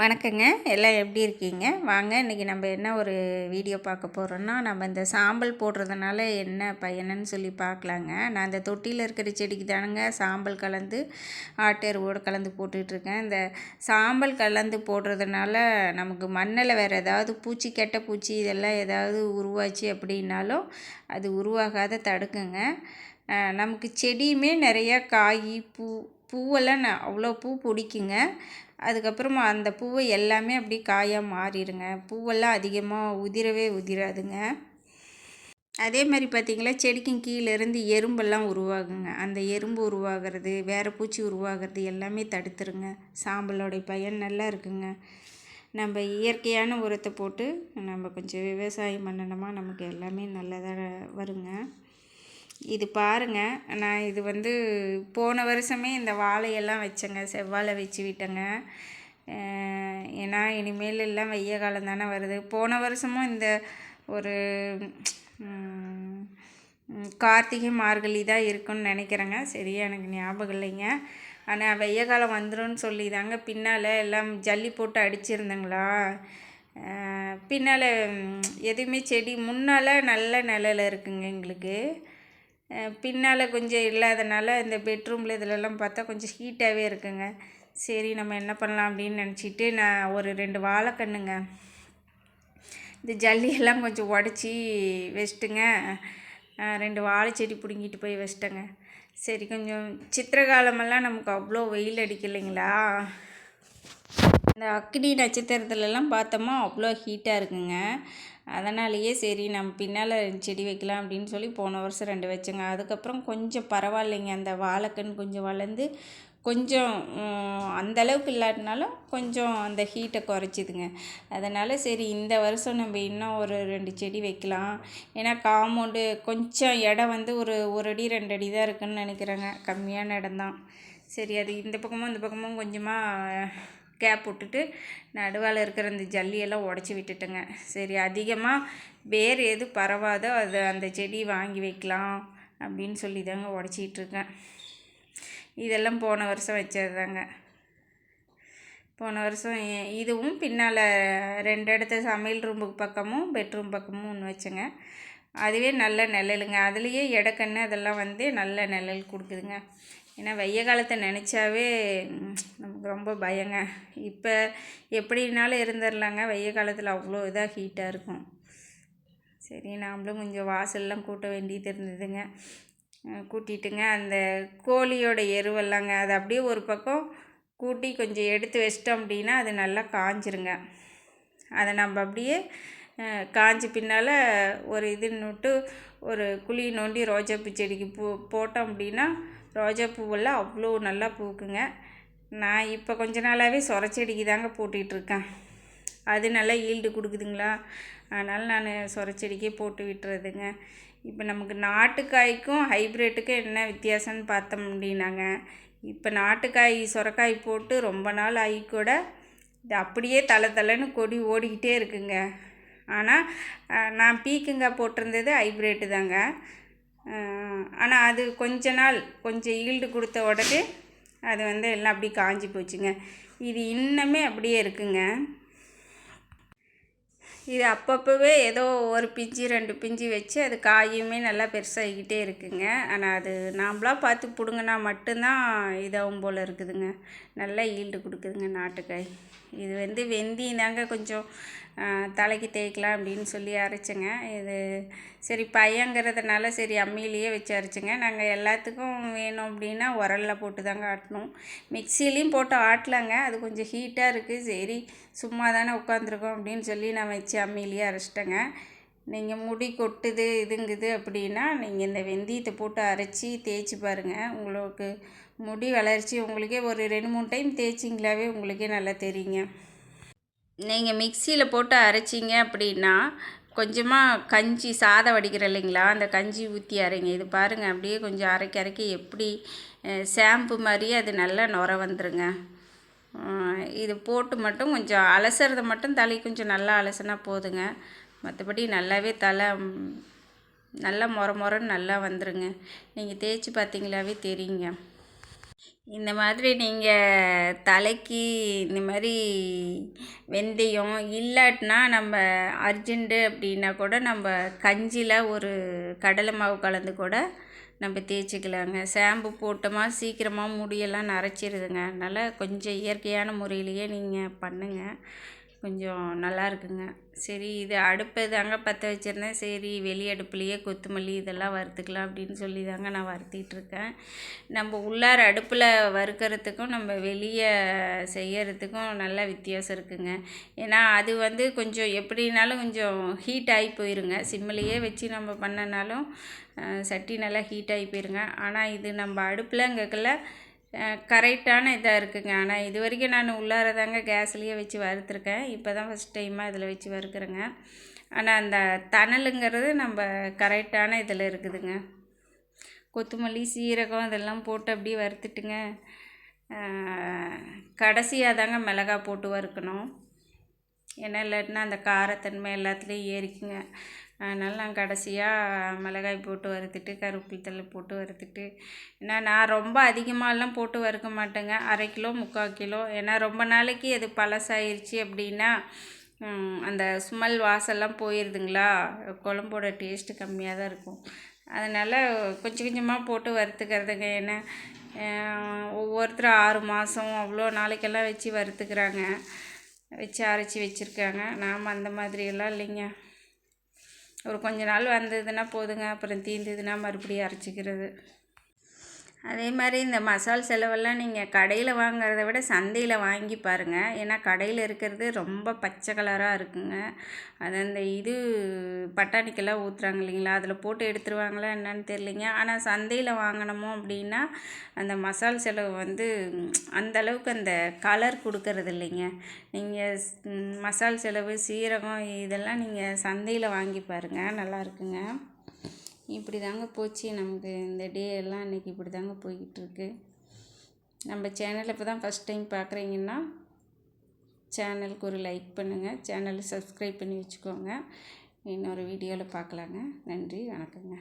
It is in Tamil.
வணக்கங்க. எல்லாம் எப்படி இருக்கீங்க? வாங்க இன்றைக்கி நம்ம என்ன ஒரு வீடியோ பார்க்க போகிறோன்னா நம்ம இந்த சாம்பல் போடுறதுனால என்ன பையனன்னு சொல்லி பார்க்கலாங்க. நான் இந்த தொட்டியில் இருக்கிற செடிக்கு தானுங்க சாம்பல் கலந்து ஆட்டெருவோடு கலந்து போட்டுட்ருக்கேன். இந்த சாம்பல் கலந்து போடுறதுனால நமக்கு மண்ணில் வேறு ஏதாவது பூச்சி கெட்ட பூச்சி இதெல்லாம் ஏதாவது உருவாச்சு அப்படின்னாலும் அது உருவாகாத தடுக்குங்க. நமக்கு செடியுமே நிறையா காய் பூ பூவெல்லாம் நான் அவ்வளோ பூ பிடிக்குங்க. அதுக்கப்புறமா அந்த பூவை எல்லாமே அப்படி காயாக மாறிடுங்க. பூவெல்லாம் அதிகமாக உதிரவே உதிராதுங்க. அதே மாதிரி பார்த்திங்களா செடிக்கும் கீழேருந்து எறும்பெல்லாம் உருவாகுங்க. அந்த எறும்பு உருவாகிறது வேறு பூச்சி உருவாகிறது எல்லாமே தடுத்துருங்க. சாம்பலோடைய பயன் நல்லா இருக்குங்க. நம்ம இயற்கையான உரத்தை போட்டு நம்ம கொஞ்சம் விவசாயம் பண்ணணுமா? நமக்கு எல்லாமே நல்லதாக வருங்க. இது பாருங்கள் நான் இது வந்து போன வருஷமே இந்த வாழையெல்லாம் வச்சேங்க. செவ்வாழை வச்சு விட்டேங்க. ஏன்னா இனிமேல் எல்லாம் வெய்ய காலம் தானே வருது. போன வருஷமும் இந்த ஒரு கார்த்திகை மார்கழி தான் இருக்குன்னு நினைக்கிறேங்க. சரியா எனக்கு ஞாபகம் இல்லைங்க. ஆனால் வெய்ய காலம் வந்துடும் சொல்லி தாங்க பின்னால் எல்லாம் ஜல்லி போட்டு அடிச்சிருந்தங்களா? பின்னால் எதுவுமே செடி முன்னால் நல்ல நிலையில் இருக்குங்க எங்களுக்கு. பின்னால் கொஞ்சம் இல்லாதனால இந்த பெட்ரூமில் இதிலெல்லாம் பார்த்தா கொஞ்சம் ஹீட்டாகவே இருக்குங்க. சரி நம்ம என்ன பண்ணலாம் அப்படின்னு நினச்சிட்டு நான் ஒரு ரெண்டு வாழைக்கண்ணுங்க இந்த ஜல்லியெல்லாம் கொஞ்சம் உடச்சி வச்சிட்டுங்க. ரெண்டு வாழை செடி பிடுங்கிட்டு போய் வச்சிட்டேங்க. சரி கொஞ்சம் சித்திரை காலமெல்லாம் நமக்கு அவ்வளோ வெயில் அடிக்கலைங்களா? இந்த அக்னி நட்சத்திரத்துலலாம் பார்த்தோமா அவ்வளோ ஹீட்டாக இருக்குங்க. அதனாலேயே சரி நம்ம பின்னால் செடி வைக்கலாம் அப்படின்னு சொல்லி போன வருஷம் ரெண்டு வச்சேங்க. அதுக்கப்புறம் கொஞ்சம் பரவாயில்லைங்க. அந்த வாழைக்கன்று கொஞ்சம் வளர்ந்து கொஞ்சம் அந்தளவுக்கு இல்லாட்டினாலும் கொஞ்சம் அந்த ஹீட்டை குறைச்சிதுங்க. அதனால் சரி இந்த வருஷம் நம்ம இன்னும் ஒரு ரெண்டு செடி வைக்கலாம். ஏன்னா காம்பவுண்டு கொஞ்சம் இடம் வந்து ஒரு ஒரு அடி ரெண்டு அடி தான் இருக்குதுன்னு நினைக்கிறேங்க. கம்மியான இடம் தான். சரி அது இந்த பக்கமும் இந்த பக்கமும் கொஞ்சமாக கேப் விட்டுட்டு நடுவால் இருக்கிற அந்த ஜல்லியெல்லாம் உடச்சி விட்டுட்டேங்க. சரி அதிகமாக வேர் எது பரவாதோ அதை அந்த செடி வாங்கி வைக்கலாம் அப்படின்னு சொல்லி தாங்க உடச்சிட்ருக்கேன். இதெல்லாம் போன வருஷம் வச்சது தாங்க போன வருஷம் இதுவும் பின்னால் ரெண்டு இடத்த சமையல் ரூமுக்கு பக்கமும் பெட்ரூம் பக்கமும் ஒன்று வச்சேங்க. அதுவே நல்ல நிழலுங்க. அதுலேயே இடக்கண்ணு அதெல்லாம் வந்து நல்ல நிழல் கொடுக்குதுங்க. ஏன்னா வெய்ய காலத்தை நினச்சாவே நமக்கு ரொம்ப பயங்க. இப்போ எப்படினாலும் இருந்துடலாங்க வெய்ய காலத்தில் அவ்வளோ இதாக ஹீட்டாக இருக்கும். சரி நாமளும் கொஞ்சம் வாசல்லாம் கூட்ட வேண்டியது இருந்ததுங்க. கூட்டிட்டுங்க அந்த கோழியோட எருவெல்லாங்க. அது அப்படியே ஒரு பக்கம் கூட்டி கொஞ்சம் எடுத்து வச்சிட்டோம் அப்படின்னா அது நல்லா காஞ்சிருங்க. அதை நம்ம அப்படியே காஞ்சி பின்னால் ஒரு இது நோட்டு ஒரு குழி நோண்டி ரோஜாப்பூ செடிக்கு போ போட்டோம் அப்படின்னா ரோஜா பூவெல்லாம் அவ்வளோ நல்லா பூக்குங்க. நான் இப்போ கொஞ்ச நாளாகவே சொரச்செடிக்கு தாங்க போட்டுக்கிட்டுருக்கேன். அது நல்லா ஈல்டு கொடுக்குதுங்களா? அதனால் நான் சொரச்செடிக்கே போட்டு விட்டுறதுங்க. இப்போ நமக்கு நாட்டுக்காய்க்கும் ஹைப்ரிட்டுக்கும் என்ன வித்தியாசம்னு பார்த்தோம் அப்படின்னாங்க. இப்போ நாட்டுக்காய் சொரக்காய் போட்டு ரொம்ப நாள் ஆகி கூட இது அப்படியே தலை தலைன்னு கொடி ஓடிக்கிட்டே இருக்குங்க. ஆனால் நான் பீக்குங்காய் போட்டிருந்தது ஹைப்ரேட்டு தாங்க. ஆனால் அது கொஞ்ச நாள் கொஞ்சம் ஈல்டு கொடுத்த உடனே அது வந்து எல்லாம் அப்படி காஞ்சி போச்சுங்க. இது இன்னமே அப்படியே இருக்குங்க. இது அப்பப்போவே ஏதோ ஒரு பிஞ்சு ரெண்டு பிஞ்சு வச்சு அது காயுமே நல்லா பெருசாகிக்கிட்டே இருக்குங்க. ஆனால் அது நாம்ளாக பார்த்து பிடுங்கினா மட்டும்தான் இதாகும் போல் இருக்குதுங்க. நல்லா ஈல்டு கொடுக்குதுங்க நாட்டுக்காய். இது வந்து வெந்தயம் தாங்க கொஞ்சம் தலைக்கு தேய்க்கலாம் அப்படின்னு சொல்லி அரைச்சேங்க. இது சரி பையங்கிறதுனால சரி அம்மியிலேயே வச்சு அரைச்சேங்க. நாங்கள் எல்லாத்துக்கும் வேணும் அப்படின்னா உரலில் போட்டு தாங்க ஆட்டணும். மிக்சிலையும் போட்டு ஆட்டலாங்க. அது கொஞ்சம் ஹீட்டாக இருக்குது சரி சும்மா தானே உட்காந்துருக்கோம் அப்படின்னு சொல்லி நான் வச்சு அம்மியிலேயே அரைச்சிட்டேங்க. நீங்கள் முடி கொட்டுது இதுங்குது அப்படின்னா நீங்கள் இந்த வெந்தயத்தை போட்டு அரைச்சி தேய்ச்சி பாருங்கள் உங்களுக்கு முடி வளர்ச்சி உங்களுக்கே ஒரு ரெண்டு மூணு டைம் தேய்ச்சிங்களாவே உங்களுக்கே நல்லா தெரியுங்க. நீங்கள் மிக்சியில் போட்டு அரைச்சிங்க அப்படின்னா கொஞ்சமாக கஞ்சி சாதம் வடிக்கிற இல்லைங்களா? அந்த கஞ்சி ஊற்றி அரைங்க. இது பாருங்கள் அப்படியே கொஞ்சம் அரைக்க அரைக்க எப்படி ஷாம்பு மாதிரியே அது நல்லா நுர வந்துருங்க. இது போட்டு மட்டும் கொஞ்சம் அலசுறதை மட்டும் தலை கொஞ்சம் நல்லா அலசுனா போதுங்க. மற்றபடி நல்லாவே தலை நல்லா முற முறன்னு நல்லா வந்துருங்க. நீங்கள் தேய்ச்சி பார்த்தீங்களாவே தெரியுங்க. இந்த மாதிரி நீங்கள் தலைக்கு இந்த மாதிரி வெந்தயம் இல்லாட்டினா நம்ம அர்ஜெண்ட்டு அப்படின்னா கூட நம்ம கஞ்சியில் ஒரு கடலை மாவு கலந்து கூட நம்ம தேய்ச்சிக்கலாங்க. ஷாம்பு போட்டோமா சீக்கிரமாக முடியெல்லாம் நரைச்சிருதுங்க. அதனால் கொஞ்சம் இயற்கையான முறையிலேயே நீங்கள் பண்ணுங்கள் கொஞ்சம் நல்லா இருக்குங்க சரி இது அடுப்பு தாங்க பற்ற வச்சுருந்தேன். சரி வெளி அடுப்புலேயே கொத்தமல்லி இதெல்லாம் வறுத்துக்கலாம் அப்படின்னு சொல்லி தாங்க நான் வறுத்திட்டு இருக்கேன் நம்ம உள்ளார அடுப்பில் வறுக்கிறதுக்கும் நம்ம வெளியே செய்யறதுக்கும் நல்ல வித்தியாசம் இருக்குங்க. ஏன்னா அது வந்து கொஞ்சம் எப்படினாலும் கொஞ்சம் ஹீட் ஆகி போயிருங்க. சிம்மிலேயே வச்சு நம்ம பண்ணனாலும் சட்டி நல்லா ஹீட் ஆகி போயிருங்க. ஆனால் இது நம்ம அடுப்பில் அடுப்பில்ங்கக்குள்ள கரெக்டான இதாக இருக்குங்க. ஆனால் இது வரைக்கும் நான் உள்ளார தாங்க கேஸ்லேயே வச்சு வறுத்துருக்கேன். இப்போ தான் ஃபஸ்ட் டைமாக இதில் வச்சு வறுக்கிறேங்க. ஆனால் அந்த தணலுங்கிறது நம்ம கரெக்டான இதில் இருக்குதுங்க. கொத்தமல்லி சீரகம் இதெல்லாம் போட்டு அப்படியே வறுத்துட்டுங்க. கடைசியாக தாங்க மிளகா போட்டு வறுக்கணும். ஏன்னா இல்லாட்டினா அந்த காரத்தன்மை எல்லாத்துலேயும் ஏறிக்குங்க. அதனால் நான் கடைசியாக மிளகாய் போட்டு வறுத்துட்டு கருவேப்பிலை போட்டு வறுத்துட்டு ஏன்னா நான் ரொம்ப அதிகமாகலாம் போட்டு வறுக்க மாட்டேங்க. அரை கிலோ முக்கால் கிலோ. ஏன்னா ரொம்ப நாளைக்கு அது பழசாயிருச்சு அப்படின்னா அந்த ஸ்மெல் வாசம்லாம் போயிடுதுங்களா குழம்போட டேஸ்ட்டு கம்மியாக தான் இருக்கும். அதனால் கொஞ்சம் கொஞ்சமாக போட்டு வறுத்துக்கிறதுங்க. ஏன்னா ஒவ்வொருத்தர் ஒவ்வொருத்தரும் ஆறு மாதம் அவ்வளோ நாளைக்கெல்லாம் வச்சு வறுத்துக்கிறாங்க. வச்சு அரைச்சி வச்சுருக்காங்க. நாம் அந்த மாதிரியெல்லாம் இல்லைங்க. ஒரு கொஞ்ச நாள் வந்ததுன்னா போதுங்க. அப்புறம் தீர்ந்ததுன்னா மறுபடியும் அரைச்சிக்கிறது. அதே மாதிரி இந்த மசால் செலவெல்லாம் நீங்கள் கடையில் வாங்குறத விட சந்தையில் வாங்கி பாருங்கள் ஏன்னா கடையில் இருக்கிறது ரொம்ப பச்சை கலராக இருக்குங்க. அது அந்த இது பட்டாணிக்கெல்லாம் ஊற்றுறாங்க இல்லைங்களா? அதில் போட்டு எடுத்துருவாங்களா என்னன்னு தெரியலிங்க. ஆனால் சந்தையில் வாங்கினோமோ அப்படின்னா அந்த மசால் செலவு வந்து அந்தளவுக்கு அந்த அளவுக்கு அந்த கலர் கொடுக்கறது இல்லைங்க. நீங்கள் மசால் செலவு சீரகம் இதெல்லாம் நீங்கள் சந்தையில் வாங்கி பாருங்கள் நல்லா இருக்குங்க. இப்படி தாங்க போச்சு. நமக்கு இந்த டே எல்லாம் இன்றைக்கி இப்படி தாங்க போய்கிட்டுருக்கு. நம்ம சேனலை இப்போ தான் ஃபஸ்ட் டைம் பார்க்குறீங்கன்னா சேனலுக்கு ஒரு லைக் பண்ணுங்கள் சேனலை சப்ஸ்கிரைப் பண்ணி வச்சுக்கோங்க. இன்னொரு வீடியோவில் பார்க்கலாங்க நன்றி வணக்கங்க.